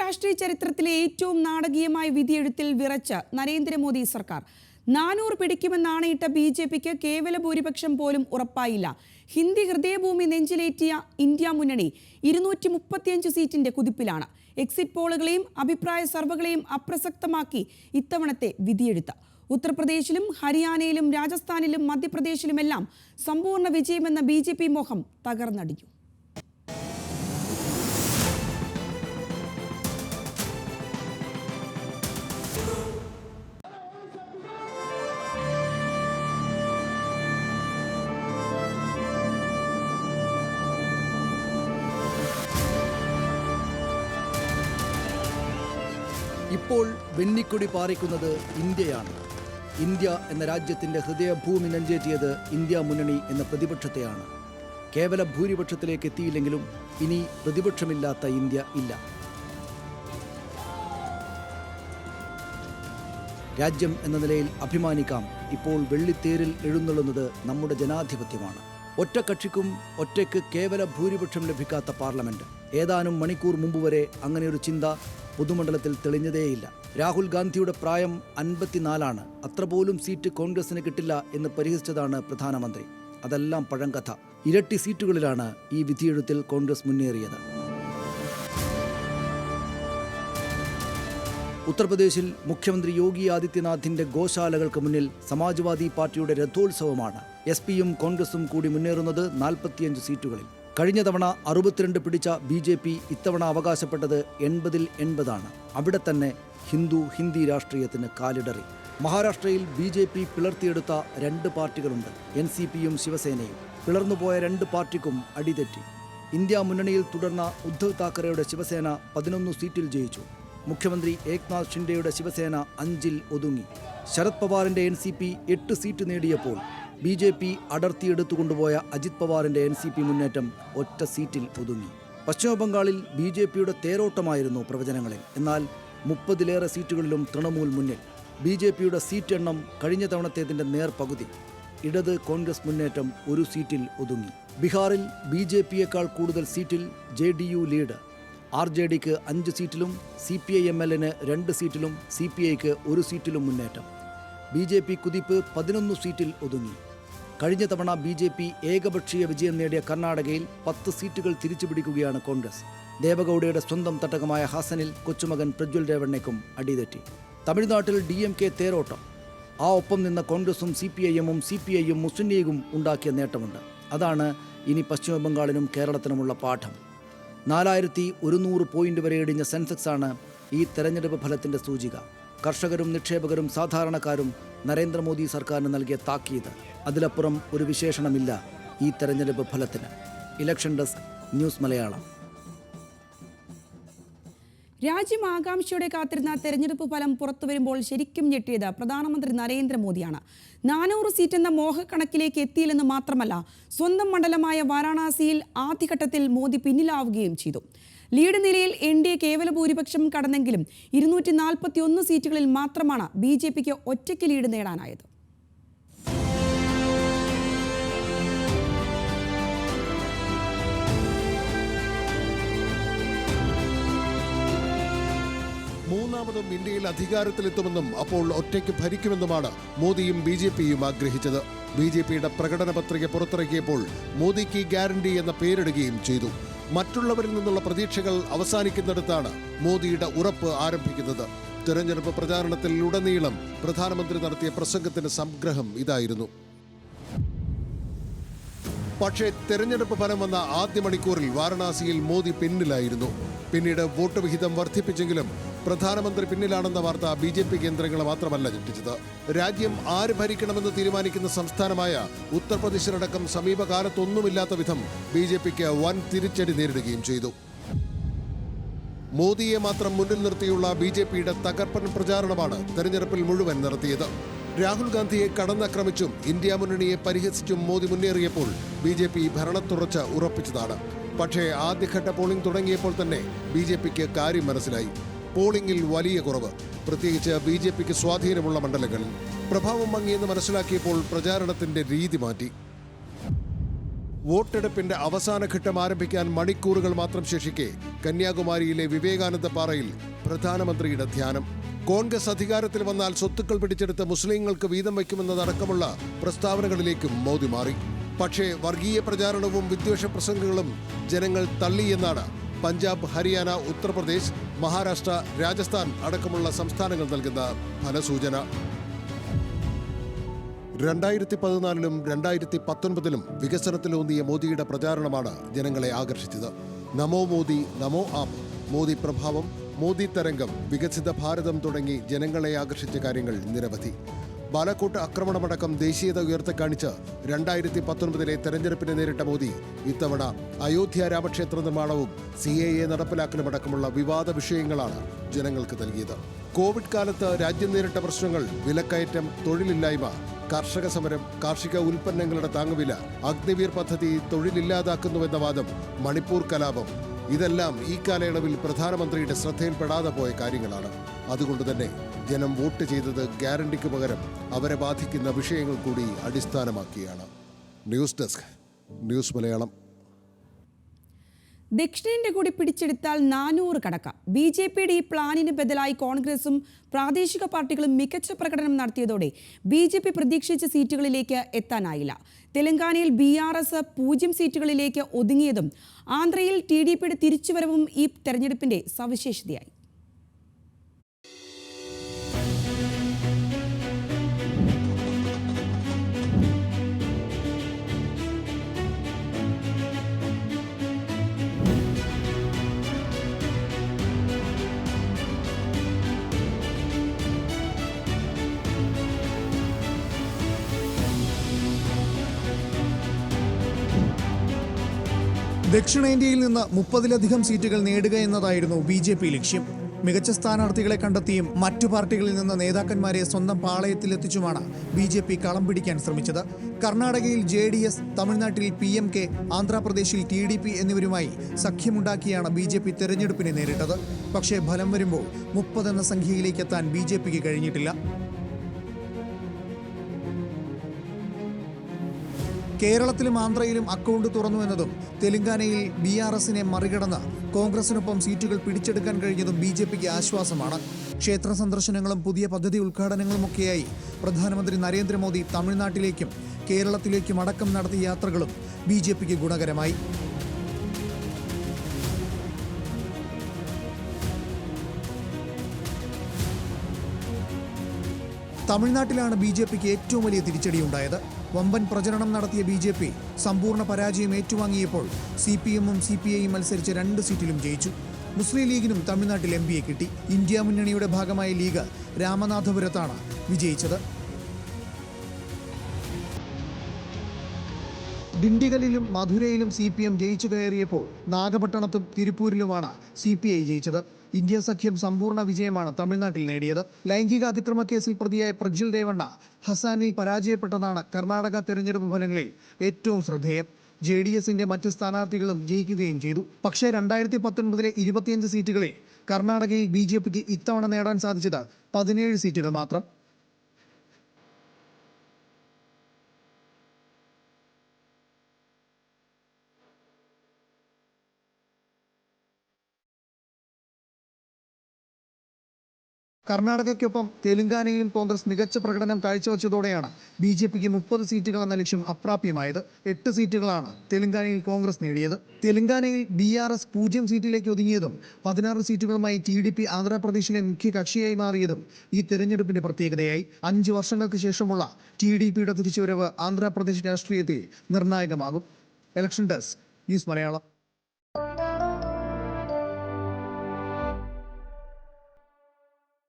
രാഷ്ട്രീയ ചരിത്രത്തിലെ ഏറ്റവും നാടകീയമായ വിധിയെഴുത്തിൽ വിറച്ച് നരേന്ദ്രമോദി സർക്കാർ. നാനൂറ് പിടിക്കുമെന്നാണയിട്ട ബി ജെ പിക്ക് കേവല ഭൂരിപക്ഷം പോലും ഉറപ്പായില്ല. ഹിന്ദി ഹൃദയഭൂമി നെഞ്ചിലേറ്റിയ ഇന്ത്യ മുന്നണി ഇരുന്നൂറ്റി മുപ്പത്തിയഞ്ച് സീറ്റിന്റെ കുതിപ്പിലാണ്. എക്സിറ്റ് പോളുകളെയും അഭിപ്രായ സർവകളെയും അപ്രസക്തമാക്കി ഇത്തവണത്തെ വിധിയെഴുത്ത്. ഉത്തർപ്രദേശിലും ഹരിയാനയിലും രാജസ്ഥാനിലും മധ്യപ്രദേശിലുമെല്ലാം സമ്പൂർണ വിജയമെന്ന ബി മോഹം തകർന്നടിഞ്ഞു. ഇപ്പോൾ വെന്നിക്കൊടി പാറിക്കുന്നത് ഇന്ത്യയാണ്. ഇന്ത്യ എന്ന രാജ്യത്തിന്റെ ഹൃദയഭൂമി നെഞ്ചേറ്റിയത് ഇന്ത്യ മുന്നണി എന്ന പ്രതിപക്ഷത്തെയാണ്. കേവല ഭൂരിപക്ഷത്തിലേക്ക് എത്തിയില്ലെങ്കിലും ഇനി പ്രതിപക്ഷമില്ലാത്ത ഇന്ത്യ ഇല്ല. രാജ്യം എന്ന നിലയിൽ അഭിമാനിക്കാം. ഇപ്പോൾ വെള്ളിത്തേരിൽ എഴുന്നള്ളുന്നത് നമ്മുടെ ജനാധിപത്യമാണ്. ഒറ്റ കക്ഷിക്കും ഒറ്റയ്ക്ക് കേവല ഭൂരിപക്ഷം ലഭിക്കാത്ത പാർലമെന്റ്. ഏതാനും മണിക്കൂർ മുമ്പ് വരെ അങ്ങനെ ഒരു ചിന്ത പൊതുമണ്ഡലത്തിൽ തെളിഞ്ഞതേയില്ല. രാഹുൽ ഗാന്ധിയുടെ പ്രായം അൻപത്തിനാലാണ്. അത്ര പോലും സീറ്റ് കോൺഗ്രസിന് കിട്ടില്ല എന്ന് പരിഹസിച്ചതാണ് പ്രധാനമന്ത്രി. അതെല്ലാം പഴങ്കഥ. ഇരട്ടി സീറ്റുകളിലാണ് ഈ വിധിയെഴുത്തിൽ കോൺഗ്രസ് മുന്നേറിയത്. ഉത്തർപ്രദേശിൽ മുഖ്യമന്ത്രി യോഗി ആദിത്യനാഥിന്റെ ഗോശാലകൾക്ക് മുന്നിൽ സമാജ്വാദി പാർട്ടിയുടെ രഥോത്സവമാണ്. എസ് പിയും കോൺഗ്രസും കൂടി മുന്നേറുന്നത് നാൽപ്പത്തിയഞ്ച് സീറ്റുകളിൽ. കഴിഞ്ഞ തവണ അറുപത്തിരണ്ട് പിടിച്ച ബി ജെ പി ഇത്തവണ അവകാശപ്പെട്ടത് എൺപതിൽ എൺപതാണ്. അവിടെ തന്നെ ഹിന്ദു ഹിന്ദി രാഷ്ട്രീയത്തിന് കാലിടറി. മഹാരാഷ്ട്രയിൽ ബി ജെ പി പിളർത്തിയെടുത്ത രണ്ട് പാർട്ടികളുണ്ട് എൻ സി പിയും ശിവസേനയും. പിളർന്നുപോയ രണ്ട് പാർട്ടിക്കും അടിതെറ്റി. ഇന്ത്യ മുന്നണിയിൽ തുടർന്ന ഉദ്ധവ് താക്കറെയുടെ ശിവസേന പതിനൊന്ന് സീറ്റിൽ ജയിച്ചു. മുഖ്യമന്ത്രി ഏക്നാഥ് ഷിൻഡെയുടെ ശിവസേന അഞ്ചിൽ ഒതുങ്ങി. ശരത് പവാറിന്റെ എൻ സി പി എട്ട് സീറ്റ് നേടിയപ്പോൾ ബി ജെ പി അടർത്തിയെടുത്തു കൊണ്ടുപോയ അജിത് പവാറിന്റെ എൻ സി പി മുന്നേറ്റം ഒറ്റ സീറ്റിൽ ഒതുങ്ങി. പശ്ചിമബംഗാളിൽ ബി ജെ പിയുടെ തേരോട്ടമായിരുന്നു പ്രവചനങ്ങളിൽ. എന്നാൽ മുപ്പതിലേറെ സീറ്റുകളിലും തൃണമൂൽ മുന്നിൽ. ബി ജെ പിയുടെ സീറ്റ് എണ്ണം കഴിഞ്ഞ തവണത്തേതിന്റെ നേർപകുതി. ഇടത് കോൺഗ്രസ് മുന്നേറ്റം ഒരു സീറ്റിൽ ഒതുങ്ങി. ബീഹാറിൽ ബി ജെ പിയേക്കാൾ കൂടുതൽ സീറ്റിൽ J D U lead. R J ഡിക്ക് അഞ്ച് സീറ്റിലും സി പി ഐ എം എല്ലിന് രണ്ട് സീറ്റിലും സി പി ഐക്ക് ഒരു സീറ്റിലും മുന്നേറ്റം. ബി ജെ പി കുതിപ്പ് പതിനൊന്ന് സീറ്റിൽ ഒതുങ്ങി. കഴിഞ്ഞ തവണ ബി ജെ പി ഏകപക്ഷീയ വിജയം നേടിയ കർണാടകയിൽ പത്ത് സീറ്റുകൾ തിരിച്ചുപിടിക്കുകയാണ് കോൺഗ്രസ്. ദേവഗൌഡയുടെ സ്വന്തം തട്ടകമായ ഹാസനിൽ കൊച്ചുമകൻ പ്രജ്വൽ രേവണ്ണയ്ക്കും അടിതെറ്റി. തമിഴ്നാട്ടിൽ ഡി എം കെ തേരോട്ടം. ആ ഒപ്പം നിന്ന കോൺഗ്രസും സി പി ഐഎമ്മും എമ്മും സി പി ഐയും മുസ്ലിം ലീഗും ഉണ്ടാക്കിയ നേട്ടമുണ്ട്. അതാണ് ഇനി പശ്ചിമബംഗാളിനും കേരളത്തിനുമുള്ള പാഠം. നാലായിരത്തി ഒരുന്നൂറ് പോയിന്റ് വരെ ഇടിഞ്ഞ സെൻസെക്സാണ് ഈ തെരഞ്ഞെടുപ്പ് ഫലത്തിന്റെ സൂചിക. കർഷകരും നിക്ഷേപകരും സാധാരണക്കാരും നരേന്ദ്രമോദി സർക്കാരിന് നൽകിയ താക്കീത്. അതിലപ്പുറം ഒരു വിശേഷണമില്ല ഈ തെരഞ്ഞെടുപ്പ് ഫലത്തിന്. Election desk news Malayalam. രാജ്യം ആകാംക്ഷയോടെ കാത്തിരുന്ന തെരഞ്ഞെടുപ്പ് ഫലം പുറത്തു വരുമ്പോൾ ശരിക്കും ഞെട്ടിയത് പ്രധാനമന്ത്രി നരേന്ദ്രമോദിയാണ്. നാനൂറ് സീറ്റ് എന്ന മോഹക്കണക്കിലേക്ക് എത്തിയില്ലെന്ന് മാത്രമല്ല സ്വന്തം മണ്ഡലമായ വാരാണസിയിൽ ആദ്യഘട്ടത്തിൽ മോദി പിന്നിലാവുകയും ചെയ്തു. ലീഡ് നിലയിൽ എൻ ഡി എ കേവല ഭൂരിപക്ഷം കടന്നെങ്കിലും ഇരുന്നൂറ്റി നാൽപ്പത്തി ഒന്ന് സീറ്റുകളിൽ മാത്രമാണ് ബി ജെ പിക്ക് ഒറ്റയ്ക്ക് ലീഡ് നേടാനായത്. മൂന്നാമതും ഇന്ത്യയിൽ അധികാരത്തിലെത്തുമെന്നും അപ്പോൾ ഒറ്റയ്ക്ക് ഭരിക്കുമെന്നുമാണ് മോദിയും ബി ജെ പിയും ആഗ്രഹിച്ചത്. ബി ജെ പിയുടെ പ്രകടന പത്രിക പുറത്തിറക്കിയപ്പോൾ മോദിക്ക് ഗ്യാരണ്ടി എന്ന പേരിടുകയും ചെയ്തു. മറ്റുള്ളവരിൽ നിന്നുള്ള പ്രതീക്ഷകൾ അവസാനിക്കുന്നിടത്താണ് മോദിയുടെ ഉറപ്പ് ആരംഭിക്കുന്നത്. തെരഞ്ഞെടുപ്പ് പ്രചാരണത്തിലുടനീളം പ്രധാനമന്ത്രി നടത്തിയ പ്രസംഗത്തിന്റെ സംഗ്രഹം ഇതായിരുന്നു. പക്ഷേ തെരഞ്ഞെടുപ്പ് ഫലം വന്ന ആദ്യ മണിക്കൂറിൽ വാരണാസിയിൽ മോദി പിന്നിലായിരുന്നു. പിന്നീട് വോട്ട് വിഹിതം വർദ്ധിപ്പിച്ചെങ്കിലും പ്രധാനമന്ത്രി പിന്നിലാണെന്ന വാർത്ത ബി ജെ പി കേന്ദ്രങ്ങളെ മാത്രമല്ല ഞെട്ടിച്ചത്. രാജ്യം ആര് ഭരിക്കണമെന്ന് തീരുമാനിക്കുന്ന സംസ്ഥാനമായ ഉത്തർപ്രദേശിലടക്കം സമീപകാലത്തൊന്നുമില്ലാത്ത വിധം ബി ജെ പിക്ക് വൻ തിരിച്ചടി നേരിടുകയും ചെയ്തു. മോദിയെ മാത്രം മുന്നിൽ നിർത്തിയുള്ള ബി ജെ പിയുടെ തകർപ്പൻ പ്രചാരണമാണ് തെരഞ്ഞെടുപ്പിൽ മുഴുവൻ നടത്തിയത്. രാഹുൽ ഗാന്ധിയെ കടന്നാക്രമിച്ചും ഇന്ത്യ മുന്നണിയെ പരിഹസിച്ചും മോദി മുന്നേറിയപ്പോൾ ബി ജെ പി ഭരണത്തുറച്ച് ഉറപ്പിച്ചതാണ്. പക്ഷേ ആദ്യഘട്ട പോളിംഗ് തുടങ്ങിയപ്പോൾ തന്നെ ബി ജെ പിക്ക് കാര്യം മനസ്സിലായി. പോളിംഗിൽ വലിയ കുറവ്. പ്രത്യേകിച്ച് ബി ജെ പിക്ക് സ്വാധീനമുള്ള മണ്ഡലങ്ങളിൽ പ്രഭാവം മങ്ങിയെന്ന് മനസ്സിലാക്കിയപ്പോൾ പ്രചാരണത്തിന്റെ രീതി മാറ്റി. വോട്ടെടുപ്പിന്റെ അവസാന ഘട്ടം ആരംഭിക്കാൻ മണിക്കൂറുകൾ മാത്രം ശേഷിക്കെ കന്യാകുമാരിയിലെ വിവേകാനന്ദ പാറയിൽ പ്രധാനമന്ത്രിയുടെ ധ്യാനം. കോൺഗ്രസ് അധികാരത്തിൽ വന്നാൽ സ്വത്തുക്കൾ പിടിച്ചെടുത്ത് മുസ്ലിങ്ങൾക്ക് വീതം വയ്ക്കുമെന്നതടക്കമുള്ള പ്രസ്താവനകളിലേക്കും മോദി മാറി. പക്ഷേ വർഗീയ പ്രചാരണവും വിദ്വേഷ പ്രസംഗങ്ങളും ജനങ്ങൾ തള്ളിയെന്നാണ് പഞ്ചാബ് ഹരിയാന ഉത്തർപ്രദേശ് മഹാരാഷ്ട്ര രാജസ്ഥാൻ അടക്കമുള്ള സംസ്ഥാനങ്ങൾ നൽകുന്ന ഫലസൂചന രണ്ടായിരത്തി പതിനാലിലും രണ്ടായിരത്തി പത്തൊൻപതിലും വികസനത്തിലൂന്നിയ മോദിയുടെ പ്രചാരണമാണ് ജനങ്ങളെ ആകർഷിച്ചത്. നമോ മോദി നമോ ആപ്പ് മോദി പ്രഭാവം മോദി തരംഗം വികസിത ഭാരതം തുടങ്ങി ജനങ്ങളെ ആകർഷിച്ച കാര്യങ്ങൾ നിരവധി. ബാലക്കോട്ട് ആക്രമണമടക്കം ദേശീയത ഉയർത്തിക്കാണിച്ച് രണ്ടായിരത്തി പത്തൊൻപതിലെ തെരഞ്ഞെടുപ്പിനെ നേരിട്ട മോദി ഇത്തവണ അയോധ്യ രാമക്ഷേത്ര നിർമ്മാണവും സി എ എ നടപ്പിലാക്കലുമടക്കമുള്ള വിവാദ വിഷയങ്ങളാണ് ജനങ്ങൾക്ക് നൽകിയത്. കോവിഡ് കാലത്ത് രാജ്യം നേരിട്ട പ്രശ്നങ്ങൾ വിലക്കയറ്റം തൊഴിലില്ലായ്മ കർഷക സമരം കാർഷിക ഉൽപ്പന്നങ്ങളുടെ താങ്ങുവില അഗ്നിവീർ പദ്ധതി തൊഴിലില്ലാതാക്കുന്നുവെന്ന വാദം മണിപ്പൂർ കലാപം ഇതെല്ലാം ഈ കാലയളവിൽ പ്രധാനമന്ത്രിയുടെ ശ്രദ്ധയിൽപ്പെടാതെ പോയ കാര്യങ്ങളാണ്. അതുകൊണ്ട് തന്നെ ജനം വോട്ട് ചെയ്തത് ഗ്യാരണ്ടിക്ക് പകരം അവരെ ബാധിക്കുന്ന വിഷയങ്ങൾ കൂടി അടിസ്ഥാനമാക്കിയാണ്. News desk news Malayalam. ദക്ഷിണേന്ത്യ കൂടി പിടിച്ചെടുത്താൽ നാനൂറ് കടക്കാം. ബി ജെ പിയുടെ ഈ പ്ലാനിന് ബദലായി കോൺഗ്രസും പ്രാദേശിക പാർട്ടികളും മികച്ച പ്രകടനം നടത്തിയതോടെ ബി ജെ പി പ്രതീക്ഷിച്ച സീറ്റുകളിലേക്ക് എത്താനായില്ല. തെലങ്കാനയിൽ ബി ആർ എസ് പൂജ്യം സീറ്റുകളിലേക്ക് ഒതുങ്ങിയതും ആന്ധ്രയിൽ ടി ഡി പിയുടെ തിരിച്ചുവരവും ഈ തെരഞ്ഞെടുപ്പിന്റെ സവിശേഷതയായി. ദക്ഷിണേന്ത്യയിൽ നിന്ന് മുപ്പതിലധികം സീറ്റുകൾ നേടുക എന്നതായിരുന്നു ബി ജെ പി ലക്ഷ്യം. മികച്ച സ്ഥാനാർത്ഥികളെ കണ്ടെത്തിയും മറ്റു പാർട്ടികളിൽ നിന്ന് നേതാക്കന്മാരെ സ്വന്തം പാളയത്തിലെത്തിച്ചുമാണ് ബി ജെ പി കളം പിടിക്കാൻ ശ്രമിച്ചത്. കർണാടകയിൽ ജെ ഡി എസ് തമിഴ്നാട്ടിൽ പി എം കെ ആന്ധ്രാപ്രദേശിൽ ടി ഡി പി എന്നിവരുമായി സഖ്യമുണ്ടാക്കിയാണ് ബി ജെ പി തെരഞ്ഞെടുപ്പിനെ നേരിട്ടത്. പക്ഷേ ഫലം വരുമ്പോൾ മുപ്പതെന്ന സംഖ്യയിലേക്ക് എത്താൻ ബി ജെ പിക്ക് കഴിഞ്ഞിട്ടില്ല. കേരളത്തിലും ആന്ധ്രയിലും അക്കൗണ്ട് തുറന്നു എന്നതും തെലങ്കാനയിൽ ബി ആർ എസിനെ മറികടന്ന് കോൺഗ്രസിനൊപ്പം സീറ്റുകൾ പിടിച്ചെടുക്കാൻ കഴിഞ്ഞതും ബി ജെ പിക്ക് ആശ്വാസമാണ്. ക്ഷേത്ര സന്ദർശനങ്ങളും പുതിയ പദ്ധതി ഉദ്ഘാടനങ്ങളുമൊക്കെയായി പ്രധാനമന്ത്രി നരേന്ദ്രമോദി തമിഴ്നാട്ടിലേക്കും കേരളത്തിലേക്കും അടക്കം നടത്തിയ യാത്രകളും ബി ഗുണകരമായി. തമിഴ്നാട്ടിലാണ് ബി ജെ പിക്ക് ഏറ്റവും വലിയ തിരിച്ചടിയുണ്ടായത്. വമ്പൻ പ്രചരണം നടത്തിയ ബി ജെ പി സമ്പൂർണ പരാജയം ഏറ്റുവാങ്ങിയപ്പോൾ സി പി എമ്മും സി പി ഐയും മത്സരിച്ച് രണ്ട് സീറ്റിലും ജയിച്ചു. മുസ്ലിം ലീഗിനും തമിഴ്നാട്ടിൽ എം പിയെ കിട്ടി. ഇന്ത്യ മുന്നണിയുടെ ഭാഗമായ ലീഗ് രാമനാഥപുരത്താണ് വിജയിച്ചത്. ഡിണ്ടിഗലിലും മധുരയിലും സി പി എം ജയിച്ചു കയറിയപ്പോൾ നാഗപട്ടണത്തും തിരുപ്പൂരിലുമാണ് സി പി ഐ ജയിച്ചത്. ഇന്ത്യ സഖ്യം സമ്പൂർണ വിജയമാണ് തമിഴ്നാട്ടിൽ നേടിയത്. ലൈംഗിക അതിക്രമ കേസിൽ പ്രതിയായ പ്രജ്വൽ ദേവണ്ണ ഹസാനിൽ പരാജയപ്പെട്ടതാണ് കർണാടക തെരഞ്ഞെടുപ്പ് ഫലങ്ങളിൽ ഏറ്റവും ശ്രദ്ധേയം. ജെ ഡി എസിന്റെ മറ്റ് സ്ഥാനാർത്ഥികളും ജയിക്കുകയും ചെയ്തു. പക്ഷേ രണ്ടായിരത്തി പത്തൊൻപതിലെ ഇരുപത്തിയഞ്ച് സീറ്റുകളിൽ കർണാടകയിൽ ബി ജെ പിക്ക് ഇത്തവണ നേടാൻ സാധിച്ചത് പതിനേഴ് സീറ്റുകൾ മാത്രം. കർണാടകയ്ക്കൊപ്പം തെലുങ്കാനയിൽ കോൺഗ്രസ് മികച്ച പ്രകടനം കാഴ്ചവെച്ചതോടെയാണ് ബി ജെ പിക്ക് മുപ്പത് സീറ്റുകൾ എന്ന ലക്ഷ്യം അപ്രാപ്യമായത്. എട്ട് സീറ്റുകളാണ് തെലങ്കാനയിൽ കോൺഗ്രസ് നേടിയത്. തെലങ്കാനയിൽ ബി ആർ എസ് പൂജ്യം സീറ്റിലേക്ക് ഒതുങ്ങിയതും പതിനാറ് സീറ്റുകളുമായി ടി ഡി പി ആന്ധ്രാപ്രദേശിലെ മുഖ്യ കക്ഷിയായി മാറിയതും ഈ തെരഞ്ഞെടുപ്പിന്റെ പ്രത്യേകതയായി. അഞ്ച് വർഷങ്ങൾക്ക് ശേഷമുള്ള ടി ഡി പിയുടെ തിരിച്ചുവരവ് ആന്ധ്രാപ്രദേശ് രാഷ്ട്രീയത്തിൽ നിർണായകമാകും. Election desk news Malayalam